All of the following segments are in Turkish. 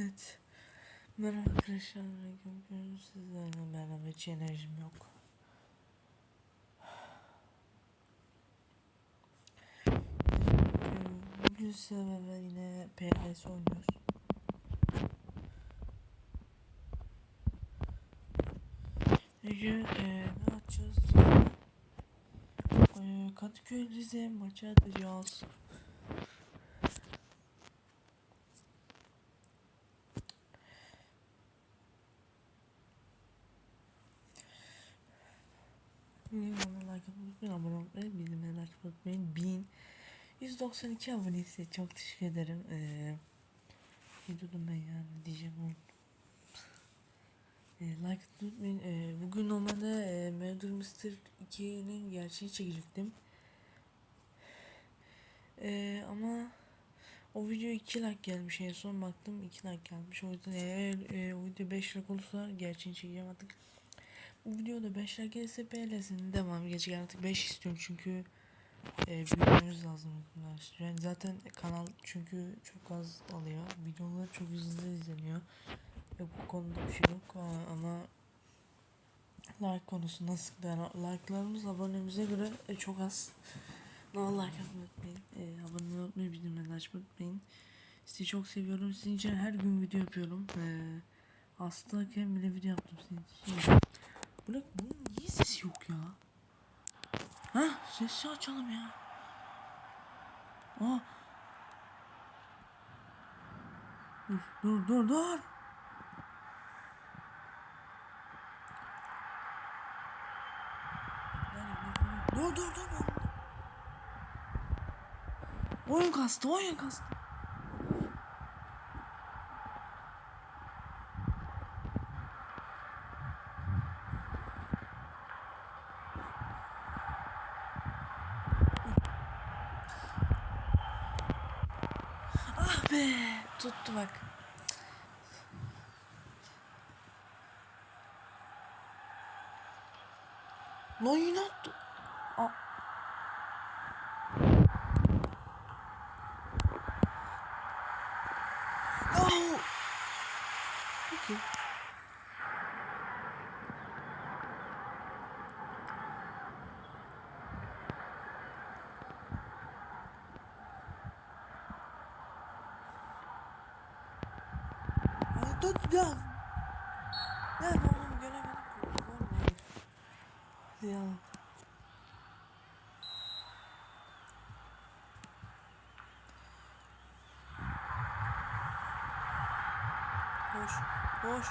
Evet. Merhaba arkadaşlar. Bugün sizlerle beraber hiç enerjim yok. Bugün sizlerle yine PS oynuyoruz. Bugün e, ne yapacağız? E, Kadıköy Rize maçı atacağız. Videomu like atmayı unutmayın, abone bildirimleri açmayı unutmayın. 1192 aboneyse çok teşekkür ederim. Ee, ne ben ya ne diyeceğim unuttum. Ee, like unutmayın. Ee, bugün normalde e, Murder Mystery 2'nin gerçeği çekecektim. Ee, ama o video 2 like gelmiş en son baktım 2 like gelmiş. O yüzden eğer e, o video 5 like olursa gerçeğini çekeceğim artık. Videoda 5 like gelirse beğenirsin devam gelecek artık 5 istiyorum çünkü e, büyümemiz lazım. Yani zaten kanal çünkü çok az alıyor. Videolar çok hızlı izleniyor. Ve bu konuda bir şey yok ama like konusunda sıkıntı. Yani like'larımız abonemize göre e, çok az. Ama like atmayı unutmayın. E, abone olmayı. Bildirimleri açmayı unutmayın. Sizi çok seviyorum. Sizin için her gün video yapıyorum. E, hastayken bile video yaptım sizin için. Bırak bunun niye sesi yok ya? Ha sesi açalım ya. Aa. Dur dur dur. Dur dur dur. dur. Oyun kastı oyun kastı. Be tuttu bak. Lan yine attı. Aa. Yahu. Peki. Dur ya. Ya oğlum göremedim. Ya. Boş. Boş.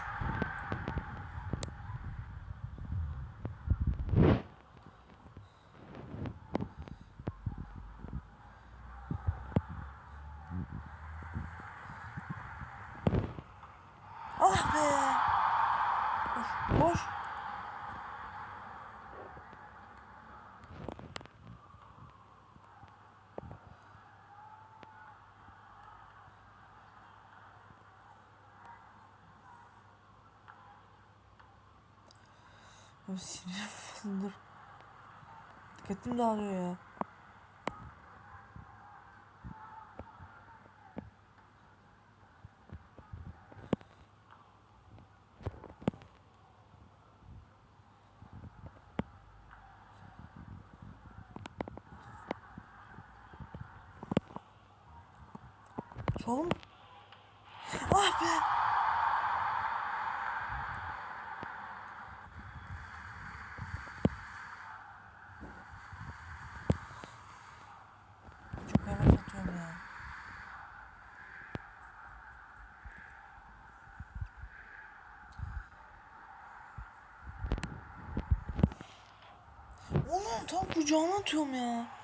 Ah be. Abi sinirim bozuldu. Dikkatim dağılıyor ya. Oğlum. Ah be. Çok yavaş atıyorum ya. Oğlum tam kucağına atıyorum ya.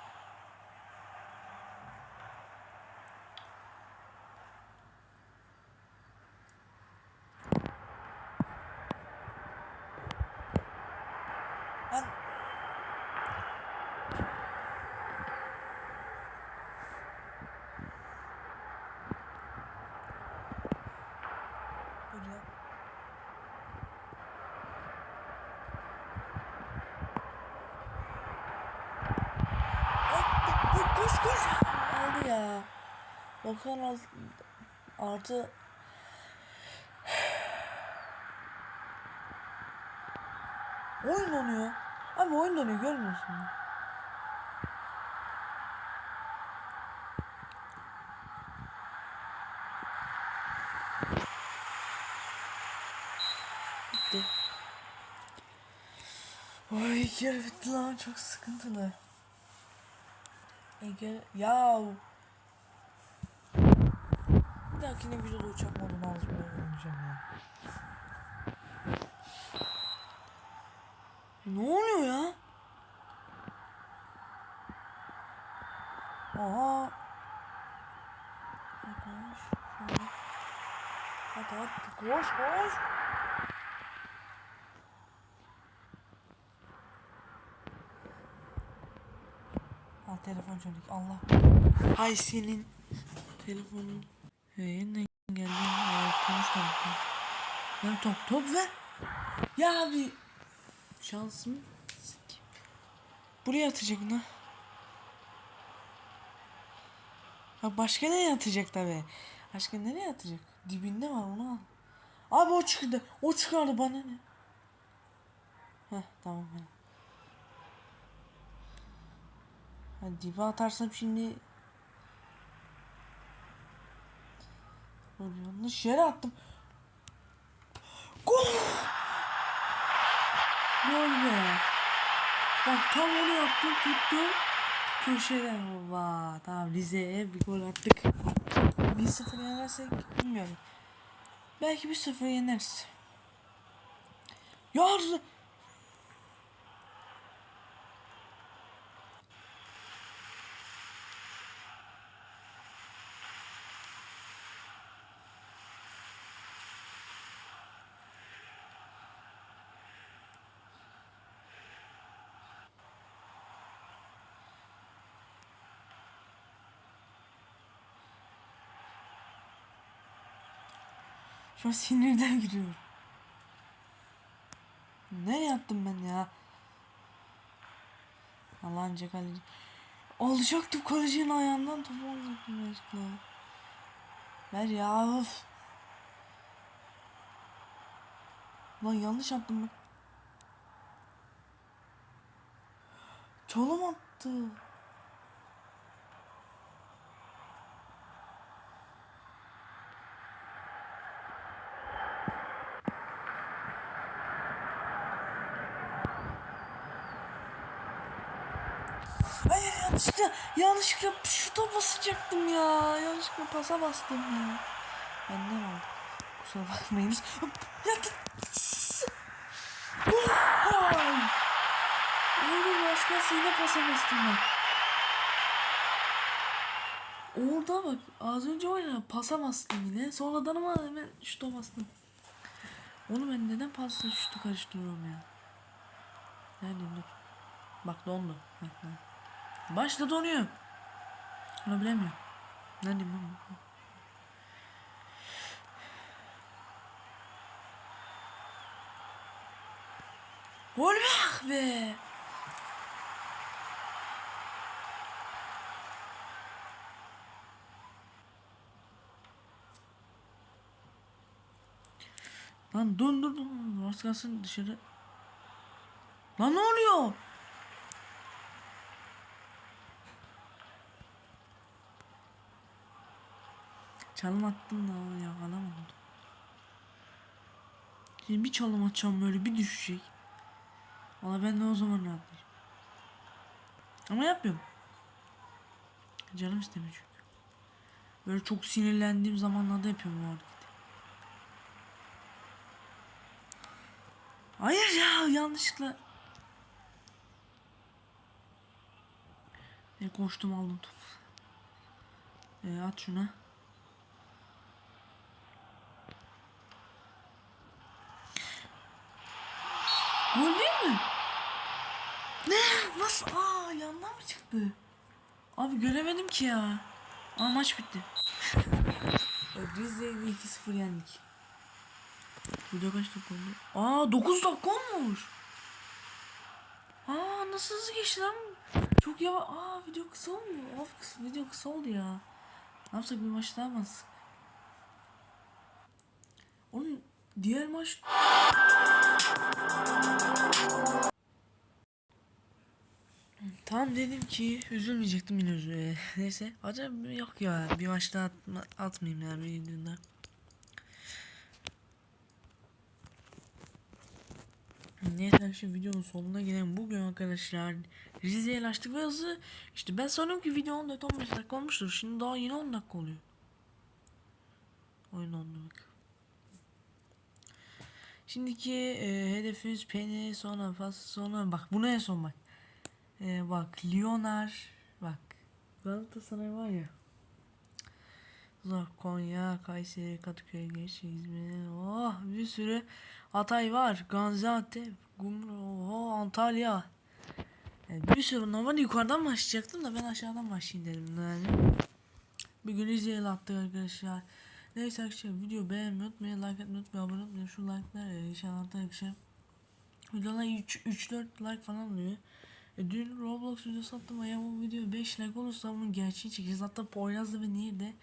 Koş koş. Aldı ya. 96 artı Oyun donuyor. Abi oyun donuyor görmüyorsun. Bitti. Oy yarı bitti lan çok sıkıntılı. Ege ya bir dahakine videoda uçak modunu alacağım oynayacağım ya. Ne oluyor ya? Aha. Koş. Hadi hadi koş koş. Ha telefon çalıyor. Allah. Hay senin telefonun. Ee, yeniden geldim. Ee, konuşmadık. ya. Top top ver. Ya abi. Şansım. Buraya atacak ne? Bak başka nereye atacak tabi. Başka nereye atacak? Dibinde var onu al. Abi o çıktı. O çıkardı bana ne? Heh tamam. Heh. Ha, dibe atarsam şimdi yanlış yere attım. Gol! Gol be. Bak tam onu yaptım tuttum. Köşeden baba. Tamam Rize'ye bir gol attık. 1-0 yenersek bilmiyorum. Belki 1-0 yeneriz. Ya Şu sinirden giriyorum. Nereye attım ben ya? Allah'ın kaleci. Alacaktım kalecinin ayağından topu alacaktım aşkına. Ver ya öf. Lan yanlış attım ben. Çalım attı. Hayır yanlışlıkla yanlışlıkla şuta basacaktım ya. Yanlışlıkla pasa bastım ya. Benden oldu. Kusura bakmayınız. Ya Hay! Oğlum başkası yine pasa bastım ben. Orada bak az önce var ya pasa bastım yine. Sonradan ama hemen şuta bastım. Oğlum ben neden pasla şutu karıştırıyorum ya? Nerede dur. Bak dondu. Başta donuyor. Onu bilemiyorum. Neredeyim ben? Gol be ah be. Lan dur dur. Az kalsın dışarı. Lan ne oluyor? Çalım attım da ya alamadım. Şimdi bir çalım atacağım böyle bir düşecek. Valla ben de o zaman rahatlayacağım. Ama yapmıyorum. Canım istemiyor çünkü. Böyle çok sinirlendiğim zamanlarda yapıyorum bu hareketi. Hayır ya yanlışlıkla. E, koştum aldım topu. E, at şuna. Gol değil mi? Ne? Nasıl? Aa yandan mı çıktı? Abi göremedim ki ya. Aa maç bitti. Rize'yi 2-0 yendik. Video kaç dakika oldu? Aa 9 dakika olmuş. Aa nasıl hızlı geçti lan? Çok yavaş. Aa video kısa olmuyor. Of kısa, video kısa oldu ya. Ne yapsak bir maç daha mı? Onun diğer maç Tamam dedim ki üzülmeyecektim yine üzüle. Neyse acaba yok ya bir maç daha atma, atmayayım ya bir videoda. Neyse şu videonun sonuna gelen bugün arkadaşlar Rize'ye ulaştık ve hızlı işte ben sanıyorum ki video 14-15 dakika olmuştur şimdi daha yine 10 dakika oluyor. Oyun ondu bak. Şimdiki e, hedefimiz Penny sonra Fas sonra bak buna en son bak. E, bak Lyonar bak Galatasaray var ya. Zor Konya, Kayseri, Kadıköy, Geçi, İzmir, oh bir sürü Hatay var, Gaziantep, Gumru, oh, Antalya. Yani bir sürü normalde yukarıdan başlayacaktım da ben aşağıdan başlayayım dedim yani. Bir gün Rize'ye attık arkadaşlar. Neyse arkadaşlar video beğenmeyi unutmayın, like atmayı unutmayın, abone olmayı şu like'lar e, inşallah arkadaşlar. Videolar 3-4 like falan oluyor. E, dün Roblox videosu attım ya bu video 5 like olursa bunun gerçeği çekeceğiz. Hatta Poyraz'da ve Nehir'de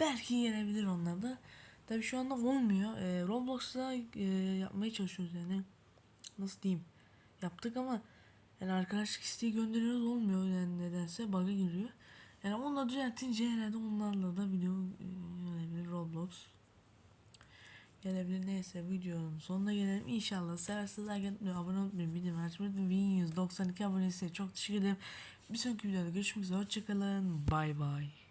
belki gelebilir onlar da. Tabi şu anda olmuyor. E, Roblox'ta e, yapmaya çalışıyoruz yani. Nasıl diyeyim? Yaptık ama yani arkadaşlık isteği gönderiyoruz olmuyor yani nedense bug'a giriyor. Yani onları düzeltince herhalde onlarla da video e, gelebilir Roblox. Gelebilir neyse videonun sonuna gelelim. İnşallah seversiniz. Like abone olmayı, bildirim açmayı unutmayın. 1192 abonesi çok teşekkür ederim. Bir sonraki videoda görüşmek üzere. Hoşçakalın. Bay bay.